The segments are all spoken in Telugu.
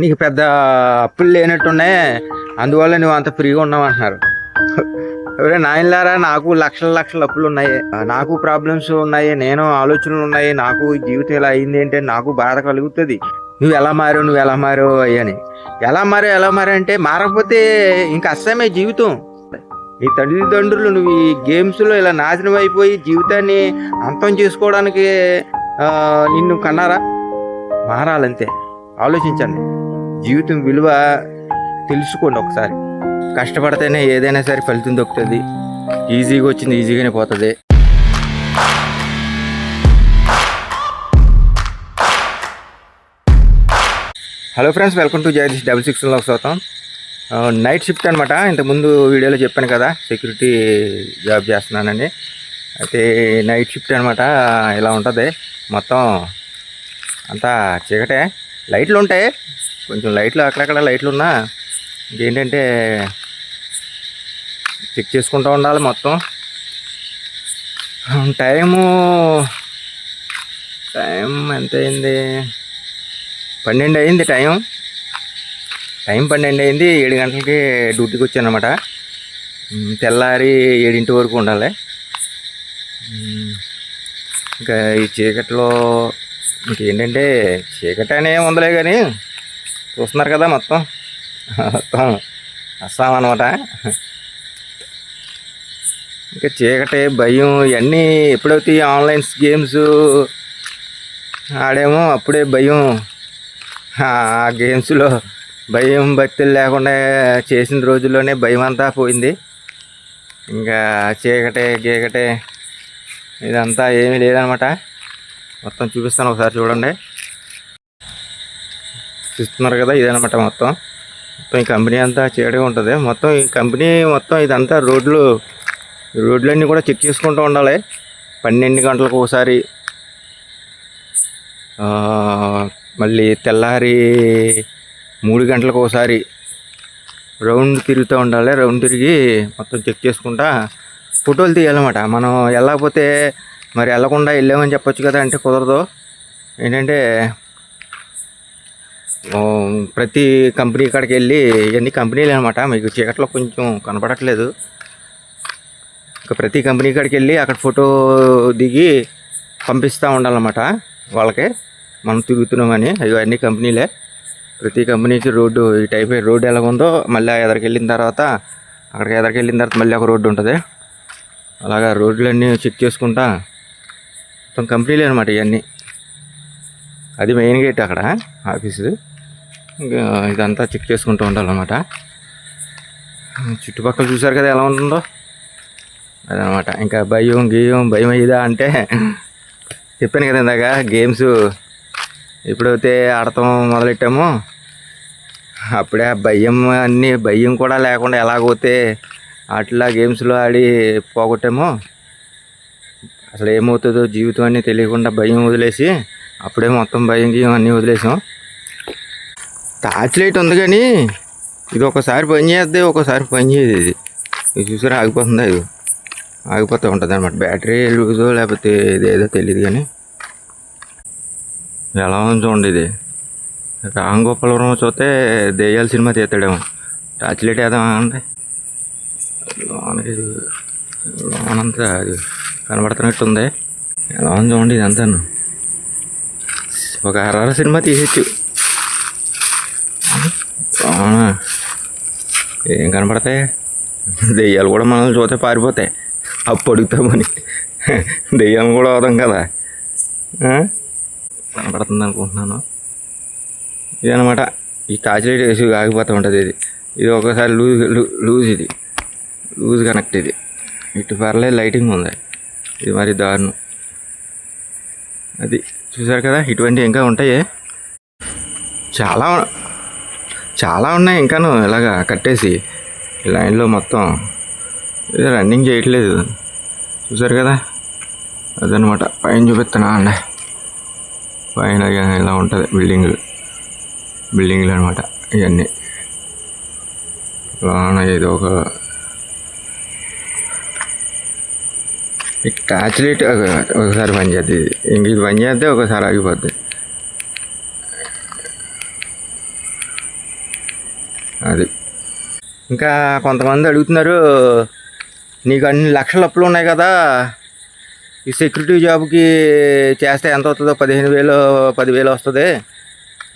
నీకు పెద్ద అప్పులు లేనట్టున్నాయి. అందువల్ల నువ్వు అంత ఫ్రీగా ఉన్నావు అంటున్నారు. ఎవరే నాయనలారా నాకు లక్షల లక్షల అప్పులు ఉన్నాయి. నాకు ప్రాబ్లమ్స్ ఉన్నాయి నేను ఆలోచనలు ఉన్నాయి. నాకు జీవితం ఇలా అయింది అంటే నాకు బాధ కలుగుతుంది. నువ్వు ఎలా మారు నువ్వు ఎలా మారు అని ఎలా మారు ఎలా మారు అంటే మారకపోతే ఇంకా అస్సమే జీవితం. నీ తల్లిదండ్రులు నువ్వు ఈ గేమ్స్లో ఇలా నాశనం అయిపోయి జీవితాన్ని అంతం చేసుకోవడానికి నిన్ను కన్నారా? మారాలంతే. ఆలోచించండి. జీవితం విలువ తెలుసుకోండి ఒకసారి. కష్టపడితేనే ఏదైనా సరే ఫలితం దొరుకుతుంది ఈజీగా వచ్చింది ఈజీగానే పోతుంది. Hello friends welcome to Jagadish double సిక్స్లో స్వాగతం. నైట్ షిఫ్ట్ అనమాట ఇంతకుముందు వీడియోలో చెప్పాను కదా సెక్యూరిటీ జాబ్ చేస్తున్నానని. అయితే నైట్ షిఫ్ట్ అనమాట ఇలా ఉంటుంది. మొత్తం అంతా చీకటే. లైట్లు ఉంటాయి. కొంచెం లైట్లు అక్కడక్కడ లైట్లు ఉన్నా ఇంకేంటంటే చెక్ చేసుకుంటూ ఉండాలి మొత్తం. టైము టైం ఎంత అయింది పన్నెండు అయింది టైం. టైం పన్నెండు అయింది ఏడు గంటలకి డ్యూటీకి వచ్చాను అనమాట తెల్లారి ఏడింటి వరకు ఉండాలి. ఇంకా ఈ చీకట్లో ఇంకేంటంటే చీకటి అనే ఉందలే కానీ చూస్తున్నారు కదా మొత్తం. మొత్తం వస్తాం అనమాట ఇంకా చీకటి భయం ఇవన్నీ ఎప్పుడవుతాయి ఆన్లైన్ గేమ్స్? ఆడేమో అప్పుడే భయం. ఆ గేమ్స్లో భయం భక్తులు లేకుండా చేసిన రోజుల్లోనే భయం అంతా పోయింది. ఇంకా చీకటే గీకటే ఇదంతా ఏమీ లేదనమాట మొత్తం చూపిస్తాను ఒకసారి చూడండి. చూస్తున్నారు కదా ఇదనమాట మొత్తం. మొత్తం ఈ కంపెనీ అంతా చీకటిగా ఉంటుంది. మొత్తం ఈ కంపెనీ మొత్తం ఇదంతా రోడ్లు రోడ్లన్నీ కూడా చెక్ చేసుకుంటూ ఉండాలి. పన్నెండు గంటలకు ఒకసారి మళ్ళీ తెల్లారి మూడు గంటలకు ఒకసారి రౌండ్ తిరుగుతూ ఉండాలి. రౌండ్ తిరిగి మొత్తం చెక్ చేసుకుంటా ఫోటోలు తీయాలన్నమాట. మనం వెళ్ళకపోతే మరి వెళ్ళకుండా వెళ్ళామని చెప్పొచ్చు కదా అంటే కుదరదు. ఏంటంటే ప్రతి కంపెనీ కాడికి వెళ్ళి ఇవన్నీ కంపెనీలు అనమాట మీకు చీకట్లో కొంచెం కనపడట్లేదు. ఇంకా ప్రతి కంపెనీ కాడికి వెళ్ళి అక్కడ ఫోటో దిగి పంపిస్తూ ఉండాలన్నమాట వాళ్ళకి. మనం తిరుగుతున్నామని అవి అన్ని కంపెనీలే. ప్రతి కంపెనీకి రోడ్డు ఈ టైప్ రోడ్డు ఎలా ఉందో మళ్ళీ ఎదరికి వెళ్ళిన తర్వాత అక్కడికి ఎదరికి వెళ్ళిన తర్వాత మళ్ళీ ఒక రోడ్డు ఉంటుంది. అలాగా రోడ్లన్నీ చెక్ చేసుకుంటా. మొత్తం కంపెనీలే అనమాట ఇవన్నీ. అది మెయిన్ గేట్ అక్కడ ఆఫీసు ఇంకా ఇదంతా చెక్ చేసుకుంటూ ఉండాలన్నమాట. చుట్టుపక్కల చూసారు కదా ఎలా ఉంటుందో? అదనమాట ఇంకా భయం గీయం భయం ఇదా అంటే చెప్పాను కదా ఇందాక గేమ్స్ ఎప్పుడైతే ఆడటం మొదలెట్టామో అప్పుడే ఆ భయం అన్నీ భయం కూడా లేకుండా ఎలాగోతే అట్లా గేమ్స్లో ఆడి పోగొట్టామో అసలు ఏమవుతుందో జీవితం అన్నీ తెలియకుండా భయం వదిలేసి అప్పుడే మొత్తం భయం గీయం అన్నీ వదిలేసాం. టార్చ్ లైట్ ఉంది కానీ ఇది ఒకసారి పని చేద్ది ఒకసారి పని చేయదు ఇది. ఇది చూసారా ఆగిపోతుందా ఇది? ఆగిపోతూ ఉంటుంది అనమాట బ్యాటరీ లూజో లేకపోతే ఇదేదో తెలియదు కానీ. ఎలా ఉంది చూడండి ఇది. రామ్ గోపాలవరం చూస్తే దెయ్యాల సినిమా తీస్తాడేమో. టార్చ్ లైట్ వేద్దామా అంటే లోనకి లోనంతా అది కనబడుతున్నట్టుంది. ఎలా ఉంది చూడండి ఇదంతాను ఒక హర్రర్ సినిమా తీసేచ్చు అవునా ఏం కనపడతాయి దెయ్యాలు కూడా మనల్ని చూస్తే పారిపోతాయి అప్పు అడుగుతామని దెయ్యాలు కూడా అవుతాం కదా ఆ? కనపడుతుంది అనుకుంటున్నాను ఇదనమాట ఈ టార్చ్ లైట్ వేసి ఆగిపోతూ ఉంటుంది ఇది ఇది ఒకసారి లూజ్ లూజ్ ఇది లూజ్ కనెక్ట్ ఇది ఇటు పర్లేదు లైటింగ్ ఉంది ఇది మరి దారుణం అది చూసారు కదా ఇటువంటి ఇంకా ఉంటాయి. చాలా చాలా ఉన్నాయి ఇంకాను ఇలాగా కట్టేసి ఈ లైన్లో మొత్తం. ఇది రన్నింగ్ చేయట్లేదు. చూసారు కదా? అదనమాట పైన చూపిస్తున్నా అండి. పైన ఇలా ఉంటుంది బిల్డింగ్లు బిల్డింగ్లు అనమాట ఇవన్నీ. ఇది ఒక టార్చ్ లైట్ ఒక- ఒకసారి పని చేద్ది ఇంక ఇది పని చేస్తే ఒకసారి ఆగిపోద్ది అది ఇంకా కొంతమంది అడుగుతున్నారు నీకు అన్ని లక్షల అప్పులు ఉన్నాయి కదా ఈ సెక్యూరిటీ జాబ్కి చేస్తే ఎంత అవుతుందో పదిహేను వేలు పదివేలు వస్తుంది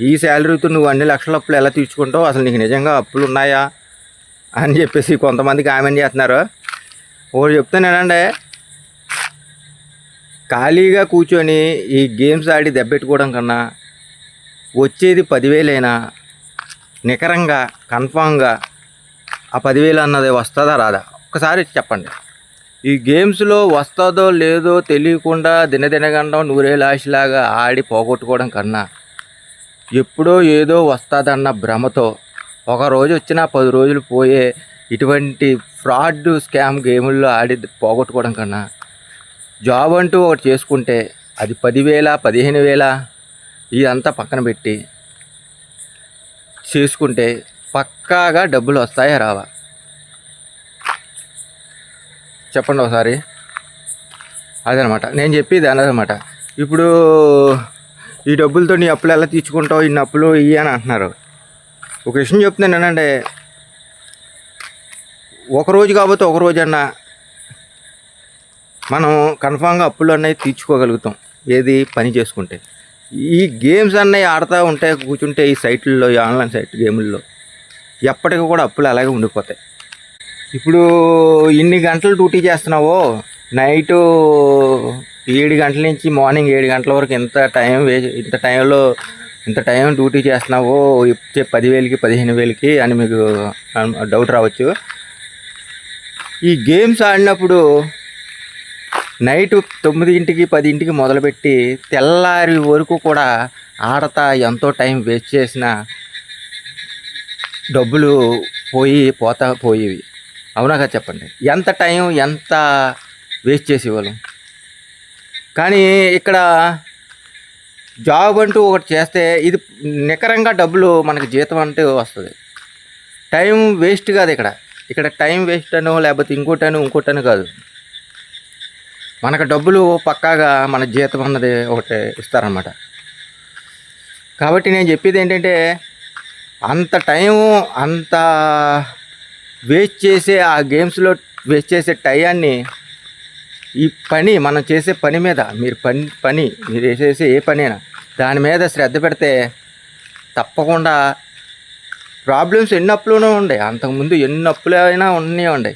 ఈ శాలరీతో నువ్వు అన్ని లక్షల అప్పులు ఎలా తీర్చుకుంటావు అసలు నీకు నిజంగా అప్పులు ఉన్నాయా అని చెప్పేసి కొంతమంది కామెంట్ చేస్తున్నారు ఒకటి చెప్తానేనండి ఖాళీగా కూర్చొని ఈ గేమ్స్ ఆడి దెబ్బెట్టుకోవడం కన్నా వచ్చేది పదివేలైనా నికరంగా కన్ఫామ్గా ఆ పదివేలు అన్నది వస్తుందా రాదా? ఒక్కసారి చెప్పండి. ఈ గేమ్స్లో వస్తుందో లేదో తెలియకుండా దినదినగండం నూరే లాగా ఆడి పోగొట్టుకోవడం కన్నా ఎప్పుడో ఏదో వస్తుందన్న భ్రమతో ఒక రోజు వచ్చినా పది రోజులు పోయే ఇటువంటి ఫ్రాడ్ స్కామ్ గేముల్లో ఆడి పోగొట్టుకోవడం కన్నా జాబ్ అంటూ ఒకటి చేసుకుంటే అది పదివేల పదిహేను వేల ఇదంతా పక్కన పెట్టి చేసుకుంటే పక్కాగా డబ్బులు వస్తాయా రావా? చెప్పండి ఒకసారి. అదనమాట. నేను చెప్పేది అన్నదనమాట. ఇప్పుడు ఈ డబ్బులతో నీ అప్పులు ఎలా తీర్చుకుంటావు? ఇన్ని అప్పులు ఇవి అని అంటున్నారు. ఒక విషయం చెప్తున్నాను ఏంటంటే ఒక రోజు కాకపోతే ఒక రోజు అన్నా మనం కన్ఫామ్గా అప్పులు అన్నవి తీర్చుకోగలుగుతాం ఏది పని చేసుకుంటే. ఈ గేమ్స్ అన్నవి ఆడుతూ ఉంటే కూర్చుంటే ఈ సైట్లలో ఈ ఆన్లైన్ సైట్ గేముల్లో ఎప్పటికీ కూడా అప్పులు అలాగే ఉండిపోతాయి. ఇప్పుడు ఇన్ని గంటలు డ్యూటీ చేస్తున్నావో నైటు ఏడు గంటల నుంచి మార్నింగ్ ఏడు గంటల వరకు ఇంత టైం వే ఇంత టైంలో ఇంత టైం డ్యూటీ చేస్తున్నావో ఇచ్చే పదివేలకి పదిహేను వేలకి అని మీకు డౌట్ రావచ్చు. ఈ గేమ్స్ ఆడినప్పుడు నైట్ తొమ్మిదింటికి పదింటికి మొదలుపెట్టి తెల్లారి వరకు కూడా ఆడతా ఎంతో టైం వేస్ట్ చేసిన డబ్బులు పోయి పోతా పోయేవి. అవునా కదా చెప్పండి? ఎంత టైం ఎంత వేస్ట్ చేసేవాళ్ళం? కానీ ఇక్కడ జాబ్ అంటూ ఒకటి చేస్తే ఇది నికరంగా డబ్బులు మనకి జీతం అంటూ వస్తుంది. టైం వేస్ట్ కాదు ఇక్కడ. ఇక్కడ టైం వేస్ట్ అనో లేకపోతే ఇంకోటనో ఇంకోటనో కాదు. మనకు డబ్బులు పక్కాగా మన జీతం అన్నది ఒకటి ఇస్తారనమాట కాబట్టి నేను చెప్పేది ఏంటంటే అంత టైం అంత వేస్ట్ చేసే ఆ గేమ్స్లో వేస్ట్ చేసే టయాన్ని ఈ పని మనం చేసే పని మీద మీరు పని పని మీరు చేసే ఏ పనైనా దాని మీద శ్రద్ధ పెడితే తప్పకుండా ప్రాబ్లమ్స్ ఎన్ని అప్పులునే ఉండే. అంతకుముందు ఎన్ని అప్పులైనా అయినా ఉన్నాయి ఉండే.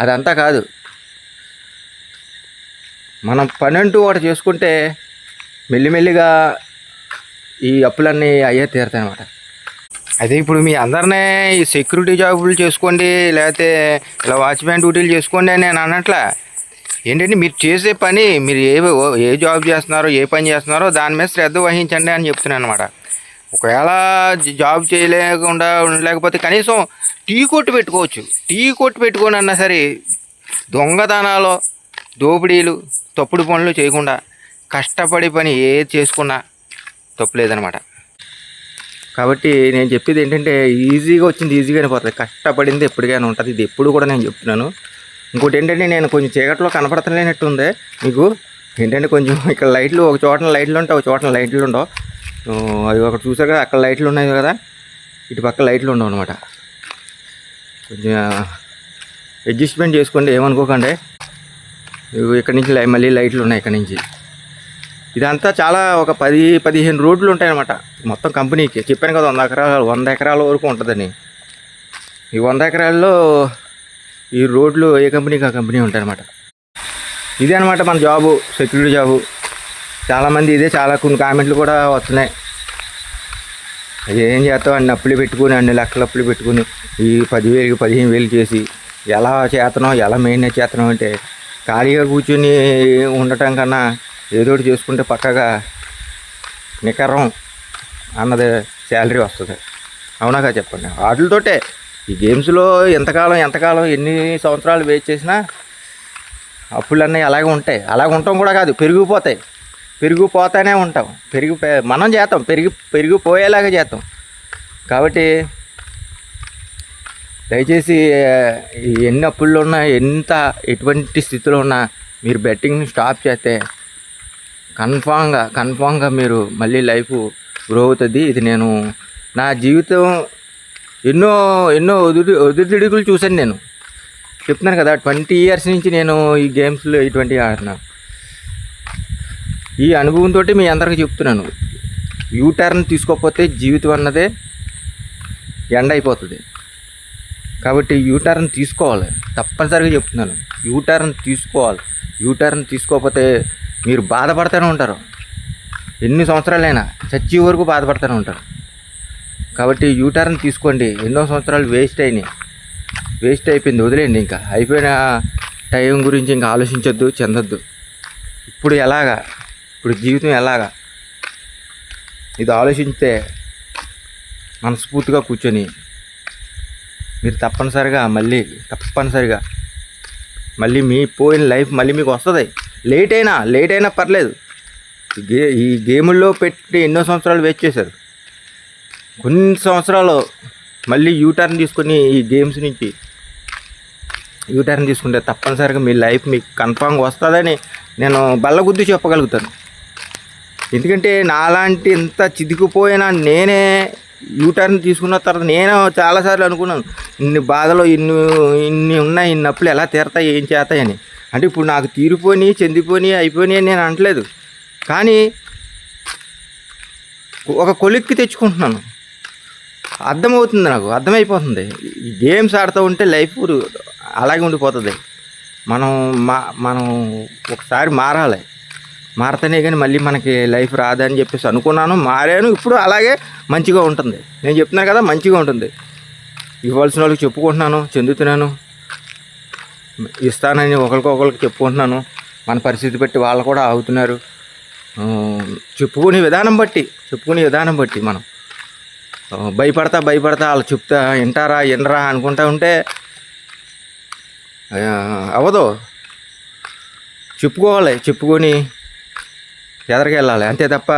అదంతా కాదు. మనం పని ఒకటి చేసుకుంటే మెల్లిమెల్లిగా ఈ అప్పులన్నీ అయ్యే తీరుతాయి అనమాట అదే ఇప్పుడు మీ అందరినీ ఈ సెక్యూరిటీ జాబులు చేసుకోండి లేకపోతే ఇలా వాచ్మ్యాన్ డ్యూటీలు చేసుకోండి అని నేను అన్నట్లా ఏంటంటే మీరు చేసే పని మీరు ఏ ఏ జాబ్ చేస్తున్నారో ఏ పని చేస్తున్నారో దాని మీద శ్రద్ధ వహించండి అని చెప్తున్నాను అనమాట ఒకవేళ జాబ్ చేయలేకుండా ఉండలేకపోతే కనీసం టీ కొట్టు పెట్టుకోవచ్చు. టీ కొట్టు పెట్టుకొని అన్నా సరే దొంగతనాలు దోపిడీలు తప్పుడు పనులు చేయకుండా కష్టపడి పని ఏది చేసుకున్నా తప్పులేదనమాట కాబట్టి నేను చెప్పేది ఏంటంటే ఈజీగా వచ్చింది ఈజీగానే పోతుంది. కష్టపడింది ఎప్పటికైనా ఉంటుంది. ఇది ఎప్పుడు కూడా నేను చెప్తున్నాను. ఇంకోటి ఏంటంటే నేను కొంచెం చీకట్లో కనపడతలేనట్టు ఉంది మీకు ఏంటంటే కొంచెం ఇక్కడ లైట్లు ఒక చోట లైట్లు ఉంటాయి ఒక చోట లైట్లు ఉండవు. అది అవి ఒకటి చూసారు కదా అక్కడ లైట్లు ఉన్నాయి కదా ఇటు పక్క లైట్లు ఉండవు అనమాట కొంచెం అడ్జస్ట్మెంట్ చేసుకోండి ఏమనుకోకండి. ఇక్కడ నుంచి మళ్ళీ లైట్లు ఉన్నాయి ఇక్కడ నుంచి. ఇదంతా చాలా ఒక పది పదిహేను రోడ్లు ఉంటాయన్నమాట. మొత్తం కంపెనీకి. చెప్పాను కదా వంద ఎకరాలు వంద ఎకరాల వరకు ఉంటుందని. ఈ వంద ఎకరాల్లో ఈ రోడ్లు ఏ కంపెనీకి ఆ కంపెనీ ఉంటాయన్నమాట. ఇదే అనమాట మన జాబు సెక్యూరిటీ జాబు. చాలామంది ఇదే చాలా కొన్ని కామెంట్లు కూడా వస్తున్నాయి. ఏం చేస్తావు? అన్ని అప్పులు పెట్టుకుని అన్ని లెక్కలు అప్పులు పెట్టుకుని ఈ పదివేలు పదిహేను వేలు చేసి ఎలా చేతనం ఎలా మెయింటైన్ చేతనం అంటే ఖాళీగా కూర్చుని ఉండటం కన్నా ఏదో ఒకటి చేసుకుంటే పక్కగా నికరం అన్నది శాలరీ వస్తుంది. అవునాగా చెప్పండి? వాటితోటే ఈ గేమ్స్లో ఎంతకాలం ఎంతకాలం ఎన్ని సంవత్సరాలు వెయిట్ చేసినా అప్పులన్నీ అలాగే ఉంటాయి. అలాగ ఉంటాం కూడా కాదు పెరిగిపోతాయి. పెరిగిపోతానే ఉంటాం. పెరిగి మనం చేస్తాం. పెరిగి పెరిగిపోయేలాగా చేస్తాం. కాబట్టి దయచేసి ఎన్ని అప్పుల్లో ఉన్నా ఎంత ఎటువంటి స్థితిలో ఉన్నా మీరు బెట్టింగ్ని స్టాప్ చేస్తే కన్ఫామ్గా కన్ఫామ్గా మీరు మళ్ళీ లైఫ్ గ్రో అవుతుంది. ఇది నేను నా జీవితం ఎన్నో ఎన్నో ఒదిరి ఒదిరిడుగులు చూశాను నేను. చెప్తున్నాను కదా ట్వంటీ ఇయర్స్ నుంచి నేను ఈ గేమ్స్లో ఇటువంటి ఆడుతున్నా. ఈ అనుభవంతో మీ అందరికీ చెప్తున్నాను. యూటర్న్ తీసుకోకపోతే జీవితం అన్నదే ఎండ అయిపోతుంది కాబట్టి యూటర్న్ తీసుకోవాలి. తప్పనిసరిగా చెప్తున్నాను. యూటర్న్ తీసుకోవాలి. యూటర్న్ తీసుకోకపోతే మీరు బాధపడుతూనే ఉంటారు. ఎన్ని సంవత్సరాలైనా చచ్చి వరకు బాధపడుతూనే ఉంటారు. కాబట్టి యూటర్న్ తీసుకోండి. ఎన్నో సంవత్సరాలు వేస్ట్ అయినాయి. వేస్ట్ అయిపోయింది. వదిలేయండి ఇంకా. అయిపోయిన టైం గురించి ఇంకా ఆలోచించొద్దు చెందొద్దు. ఇప్పుడు ఎలాగా? ఇప్పుడు జీవితం ఎలాగా? ఇది ఆలోచిస్తే మనస్ఫూర్తిగా కూర్చొని మీరు తప్పనిసరిగా మళ్ళీ తప్పనిసరిగా మళ్ళీ మీ పోయిన లైఫ్ మళ్ళీ మీకు వస్తుంది. లేట్ అయినా లేట్ అయినా పర్లేదు. గే ఈ గేముల్లో పెట్టి ఎన్నో సంవత్సరాలు వేస్ట్ చేశారు. కొన్ని సంవత్సరాలు మళ్ళీ యూటర్న్ తీసుకొని ఈ గేమ్స్ నుంచి యూటర్న్ తీసుకుంటే తప్పనిసరిగా మీ లైఫ్ మీకు కన్ఫామ్గా వస్తుందని నేను బల్లగుద్ది చెప్పగలుగుతాను. ఎందుకంటే నాలాంటి ఇంత చితికిపోయిన నేనే యూటర్న్ తీసుకున్న తర్వాత నేను చాలాసార్లు అనుకున్నాను ఇన్ని బాధలు ఇన్ని ఇన్ని ఉన్నాయి ఇన్ని అప్పులు ఎలా తీరతాయి ఏం చేస్తాయని. అంటే ఇప్పుడు నాకు తీరిపోని చెందిపోని అయిపోయి అని నేను అనట్లేదు. కానీ ఒక కొలిక్కి తెచ్చుకుంటున్నాను. అర్థమవుతుంది నాకు అర్థమైపోతుంది. గేమ్స్ ఆడుతూ ఉంటే లైఫ్ అలాగే ఉండిపోతుంది. మనం మా మనం ఒకసారి మారాలి. మారతనే కానీ మళ్ళీ మనకి లైఫ్ రాదని చెప్పేసి అనుకున్నాను మారాను. ఇప్పుడు అలాగే మంచిగా ఉంటుంది. నేను చెప్తున్నాను కదా మంచిగా ఉంటుంది. ఇవ్వాల్సిన వాళ్ళకి చెప్పుకుంటున్నాను చెందుతున్నాను. ఇస్తానని ఒకరికొకరికి చెప్పుకుంటున్నాను. మన పరిస్థితి బట్టి వాళ్ళు కూడా ఆగుతున్నారు. చెప్పుకునే విధానం బట్టి చెప్పుకునే విధానం బట్టి మనం. భయపడతా భయపడతా వాళ్ళు చెప్తా వింటారా వినరా అనుకుంటా ఉంటే ఆ, అవ్వదు చెప్పుకోవాలి చెప్పుకొని ఎదరికి వెళ్ళాలి. అంతే తప్ప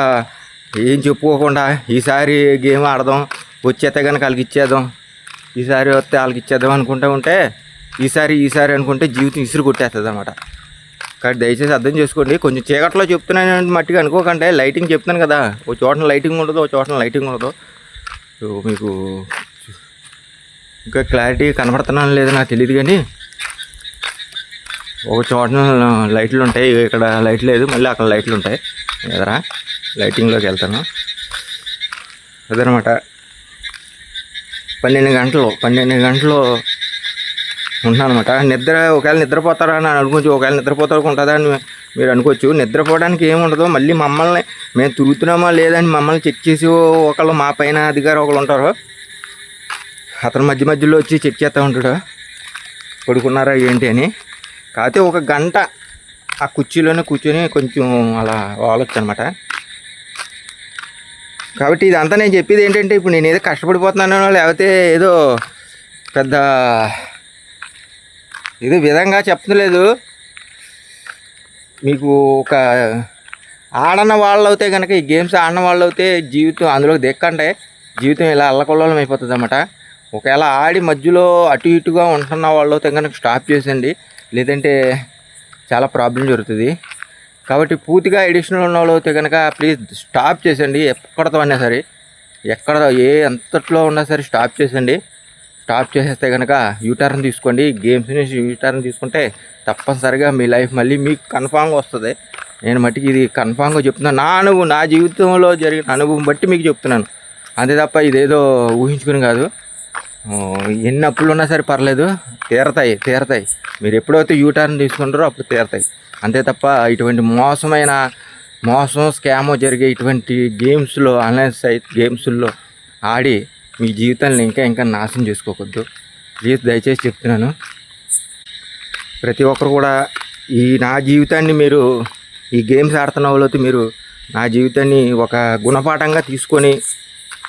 ఏం చెప్పుకోకుండా ఈసారి గేమ్ ఆడదాం వచ్చేస్తే కనుక వాళ్ళకి ఇచ్చేద్దాం. ఈసారి వస్తే వాళ్ళకి ఇచ్చేద్దాం అనుకుంటూ ఉంటే ఈసారి ఈసారి అనుకుంటే జీవితం ఇసురు కొట్టేస్తుంది అనమాట కానీ దయచేసి అర్థం చేసుకోండి కొంచెం చీకట్లో చెప్తున్నాను మట్టిగా అనుకోకండి. లైటింగ్ చెప్తాను కదా ఒక చోటన లైటింగ్ ఉండదు ఒక చోటన లైటింగ్ ఉండదు. సో మీకు ఇంకా క్లారిటీ కనబడుతున్నాను లేదో నాకు తెలియదు కానీ ఒక చోట లైట్లు ఉంటాయి. ఇక్కడ లైట్ లేదు. మళ్ళీ అక్కడ లైట్లు ఉంటాయి. ఎదరా? లైటింగ్లోకి వెళ్తాను. అదనమాట. పన్నెండు గంటలు. పన్నెండు గంటలు అనమాట నిద్ర ఒకవేళ నిద్రపోతారా అని అనుకోవచ్చు. ఒకవేళ నిద్రపోతారు ఉంటుందా అని మీరు అనుకోవచ్చు. నిద్రపోవడానికి ఏముండదు. మళ్ళీ మమ్మల్ని మేము తిరుగుతున్నామా లేదని మమ్మల్ని చెక్ చేసి ఒకళ్ళు మా పైన అధికారి ఒకళ్ళు ఉంటారు. అతను మధ్య మధ్యలో వచ్చి చెక్ చేస్తూ ఉంటాడు. పడుకున్నారా ఏంటి అని. కాకపోతే ఒక గంట ఆ కుర్చీలోనే కూర్చొని కొంచెం అలా వాలొచ్చు అనమాట కాబట్టి ఇదంతా నేను చెప్పేది ఏంటంటే ఇప్పుడు నేను ఏదో కష్టపడిపోతున్నానో లేకపోతే ఏదో పెద్ద ఏదో విధంగా చెప్పలేదు మీకు ఒక ఆడన వాళ్ళు అవుతే కనుక ఈ గేమ్స్ ఆడిన వాళ్ళు అయితే జీవితం అందులోకి దిక్కంటే జీవితం ఇలా అల్లకొల్లోలం అయిపోతుంది అన్నమాట ఒకవేళ ఆడి మధ్యలో అటు ఇటుగా ఉంటున్న వాళ్ళు అయితే కనుక స్టాప్ చేసండి లేదంటే చాలా ప్రాబ్లం జరుగుతుంది. కాబట్టి పూర్తిగా ఎడిషనల్ ఉన్న వాళ్ళు అయితే కనుక ప్లీజ్ స్టాప్ చేసండి ఎక్కడతో అయినా సరే ఎక్కడ ఏ ఎంతట్లో ఉన్నా సరే స్టాప్ చేసండి స్టాప్ చేసేస్తే కనుక యూటర్న్ తీసుకోండి. గేమ్స్ నుంచి యూటర్న్ తీసుకుంటే తప్పనిసరిగా మీ లైఫ్ మళ్ళీ మీకు కన్ఫామ్గా వస్తుంది. నేను మట్టికి ఇది కన్ఫామ్గా చెప్తున్నాను నా అనుభవం నా జీవితంలో జరిగిన అనుభవం బట్టి మీకు చెప్తున్నాను. అంతే తప్ప ఇదేదో ఊహించుకుని కాదు. ఎన్ని అప్పులు ఉన్నా సరే పర్లేదు. తీరతాయి తీరతాయి. మీరు ఎప్పుడైతే యూటర్న్ తీసుకుంటారో అప్పుడు తీరతాయి. అంతే తప్ప ఇటువంటి మోసమైన మోసం స్కామ్ జరిగే ఇటువంటి గేమ్స్లో ఆన్లైన్ సైట్ గేమ్స్లో ఆడి మీ జీవితాన్ని ఇంకా ఇంకా నాశనం చేసుకోకూడదు. ప్లీజ్ దయచేసి చెప్తున్నాను. ప్రతి ఒక్కరు కూడా ఈ నా జీవితాన్ని మీరు ఈ గేమ్స్ ఆడుతున్న వాళ్ళతో మీరు నా జీవితాన్ని ఒక గుణపాఠంగా తీసుకొని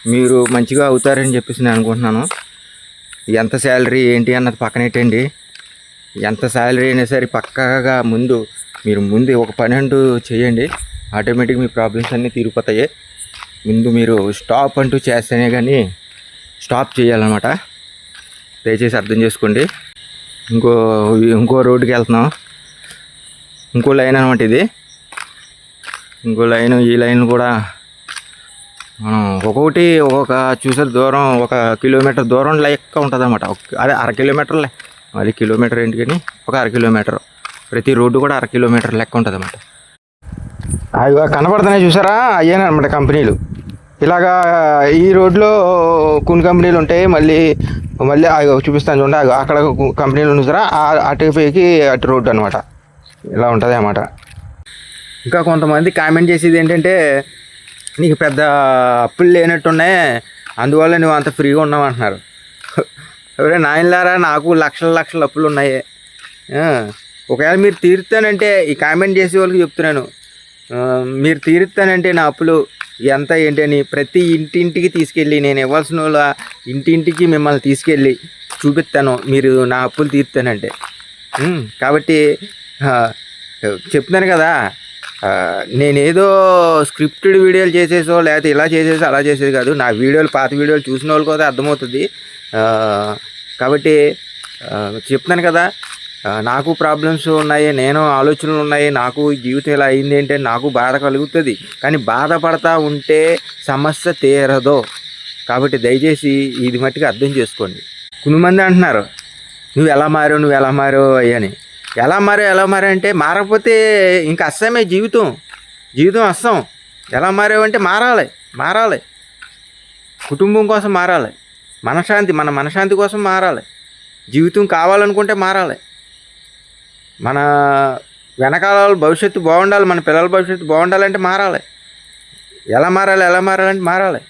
మీరు మంచిగా అవుతారని చెప్పేసి నేను అనుకుంటున్నాను. ఎంత శాలరీ ఏంటి అన్నది పక్కనెట్టండి ఎంత శాలరీ అయినా సరే పక్కగా ముందు మీరు ముందు ఒక పన్నెండు చేయండి. ఆటోమేటిక్ మీ ప్రాబ్లమ్స్ అన్నీ తీరిపోతాయి. ముందు మీరు స్టాప్ అంటూ చేస్తేనే కానీ స్టాప్ చేయాలన్నమాట. దయచేసి అర్థం చేసుకోండి. ఇంకో ఇంకో రోడ్డుకి వెళ్తున్నాం. ఇంకో లైన్ అనమాట ఇది. ఇంకో లైన్ ఈ లైన్ కూడా మనం ఒక్కొక్కటి ఒక్కొక్క చూసే దూరం ఒక కిలోమీటర్ దూరం లెక్క ఉంటుంది అనమాట అదే అర కిలోమీటర్లే. మళ్ళీ కిలోమీటర్ ఏంటి కానీ ఒక అర కిలోమీటర్. ప్రతి రోడ్డు కూడా అర కిలోమీటర్ లెక్క ఉంటుంది అనమాట అవి కనపడుతున్నాయి చూసారా? అయ్యానమాట కంపెనీలు. ఇలాగా ఈ రోడ్లో కొన్ని కంపెనీలు ఉంటాయి. మళ్ళీ మళ్ళీ అవి చూపిస్తాను చూడండి. అక్కడ కంపెనీలు ఉన్నాయి చూసారా? ఆ- అటు పైకి అటు రోడ్డు అనమాట ఇలా ఉంటుంది అన్నమాట ఇంకా కొంతమంది కామెంట్ చేసేది ఏంటంటే నీకు పెద్ద అప్పులు లేనట్టున్నాయి. అందువల్ల నువ్వు అంత ఫ్రీగా ఉన్నావు అంటున్నారు. ఎవరే నాయనలారా నాకు లక్షల లక్షల అప్పులు ఉన్నాయి. ఒకవేళ మీరు తీరుతానంటే ఈ కామెంట్ చేసే వాళ్ళకి చెప్తున్నాను. మీరు తీరుతానంటే నా అప్పులు ఎంత ఏంటి అని ప్రతి ఇంటింటికి తీసుకెళ్ళి నేను ఇవ్వాల్సిన వాళ్ళ ఇంటింటికి మిమ్మల్ని తీసుకెళ్ళి చూపిస్తాను. మీరు నా అప్పులు తీరుతానంటే. కాబట్టి చెప్తున్నాను కదా. నేనేదో స్క్రిప్టెడ్ వీడియోలు చేసేసో లేకపోతే ఇలా చేసేసో అలా చేసేది కాదు. నా వీడియోలు పాత వీడియోలు చూసిన వాళ్ళకి కూడా అర్థమవుతుంది. కాబట్టి చెప్తాను కదా నాకు ప్రాబ్లమ్స్ ఉన్నాయి నేను ఆలోచనలు ఉన్నాయి నాకు జీవితం ఇలా అయింది ఏంటి నాకు బాధ కలుగుతుంది. కానీ బాధపడతా ఉంటే సమస్య తీరదు. కాబట్టి దయచేసి ఇది మట్టుకు అర్థం చేసుకోండి. కొంతమంది అంటున్నారు నువ్వు ఎలా మారావు నువ్వు ఎలా మారావు అయ్యని ఎలా మారావు ఎలా మారావు అంటే మారకపోతే ఇంకా అస్సమే జీవితం. జీవితం అస్సం ఎలా మారావంటే మారాలి మారాలి. కుటుంబం కోసం మారాలి. మనశ్శాంతి మన మనశ్శాంతి కోసం మారాలి. జీవితం కావాలనుకుంటే మారాలి. మన వెనకాల భవిష్యత్తు బాగుండాలి మన పిల్లల భవిష్యత్తు బాగుండాలంటే మారాలి. ఎలా మారాలి ఎలా మారాలంటే మారాలి.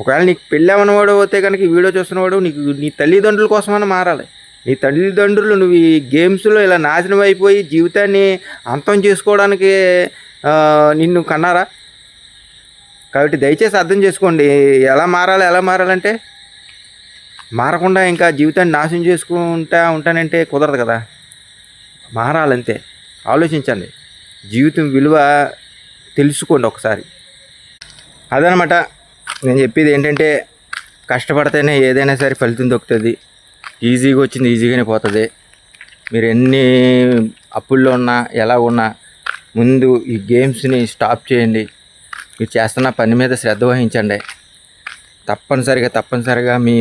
ఒకవేళ నీకు పెళ్ళి అవ్వనివాడు అయితే కనుక ఈ వీడియో చూస్తున్నవాడు నీకు నీ తల్లిదండ్రుల కోసమైనా మారాలి. నీ తల్లిదండ్రులు నువ్వు ఈ గేమ్స్లో ఇలా నాశనం అయిపోయి జీవితాన్ని అంతం చేసుకోవడానికి నిన్ను కన్నారా? కాబట్టి దయచేసి అర్థం చేసుకోండి ఎలా మారాలి ఎలా మారాలంటే మారకుండా ఇంకా జీవితాన్ని నాశనం చేసుకుంటా ఉంటానంటే కుదరదు కదా. మారాలంతే. ఆలోచించండి. జీవితం విలువ తెలుసుకోండి ఒకసారి. అదనమాట. నేను చెప్పేది ఏంటంటే కష్టపడితేనే ఏదైనా సరే ఫలితం దొరుకుతుంది ఈజీగా వచ్చింది ఈజీగానే పోతుంది. మీరు ఎన్ని అప్పుల్లో ఉన్నా ఎలా ఉన్నా ముందు ఈ గేమ్స్ని స్టాప్ చేయండి. మీరు చేస్తున్న పని మీద శ్రద్ధ వహించండి. తప్పనిసరిగా తప్పనిసరిగా మీ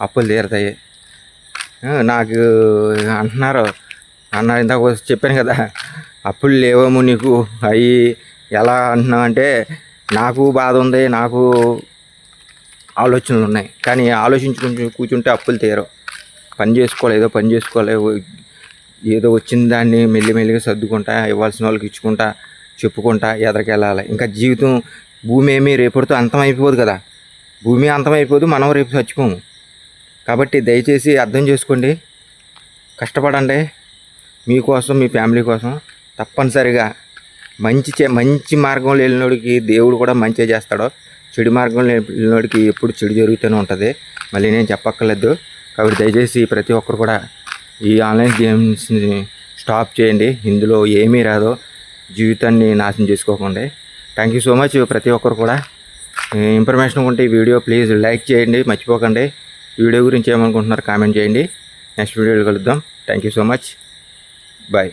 అప్పులు తీరుతాయి. నాకు అంటున్నారు. అన్న ఇందాక చెప్పాను కదా అప్పులు లేవేమో నీకు? అవి ఎలా అంటున్నావు అంటే నాకు బాధ ఉంది నాకు ఆలోచనలు ఉన్నాయి. కానీ ఆలోచించుకుంటూ కూర్చుంటే అప్పులు తీరవు. పని చేసుకోవాలి ఏదో పని చేసుకోవాలి ఏదో వచ్చిన దాన్ని మెల్లిమెల్లిగా సర్దుకుంటా ఇవ్వాల్సిన వాళ్ళకి ఇచ్చుకుంటా చెప్పుకుంటా ఎదరికెళ్ళాలి. ఇంకా జీవితం భూమి ఏమీ రేపటితో అంతమైపోదు కదా. భూమి అంతమైపోదు మనం రేపు చచ్చిపోము. కాబట్టి దయచేసి అర్థం చేసుకోండి కష్టపడండి. మీకోసం మీ ఫ్యామిలీ కోసం తప్పనిసరిగా మంచి చే మంచి మార్గంలో వెళ్ళినోడికి దేవుడు కూడా మంచిగా చేస్తాడు చెడు మార్గంలో వెళ్ళినోడికి ఎప్పుడు చెడు జరుగుతూనే ఉంటుంది. మళ్ళీ నేను చెప్పక్కర్లేదు. కాబట్టి దయచేసి ప్రతి ఒక్కరు కూడా ఈ ఆన్లైన్ గేమ్స్ని స్టాప్ చేయండి. ఇందులో ఏమీ రాదు జీవితాన్ని నాశనం చేసుకోకండి. థ్యాంక్ యూ సో మచ్ ప్రతి ఒక్కరు కూడా ఇన్ఫర్మేషన్ ఉంటే ఈ వీడియో ప్లీజ్ లైక్ చేయండి. మర్చిపోకండి. వీడియో గురించి ఏమనుకుంటున్నారు కామెంట్ చేయండి. నెక్స్ట్ వీడియోలో కలుద్దాం. Thank you so much bye